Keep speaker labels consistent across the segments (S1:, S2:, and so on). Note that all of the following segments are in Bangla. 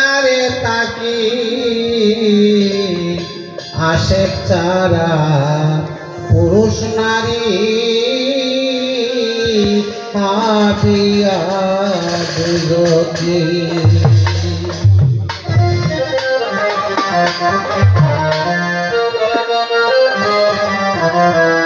S1: চেহারে তাকি আশেক চারা পুরুষ নারী হাতিয়া দুজকি Thank you.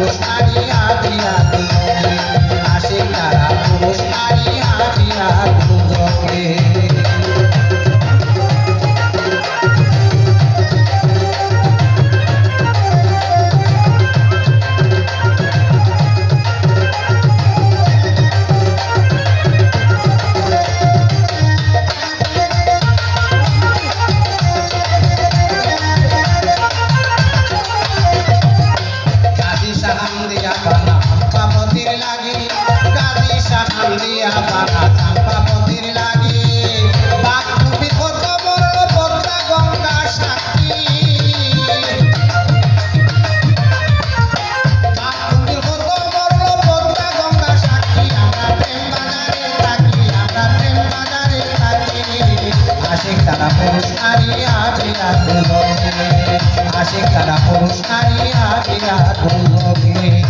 S1: পুরুষ নারী হাতি হাতি আসে তারা পুরুষ নারী আশিক তারা পুরুষ নারী আজিরা দুর্লভে আশিক তারা পুরুষ নারী আজিরা দুর্লভে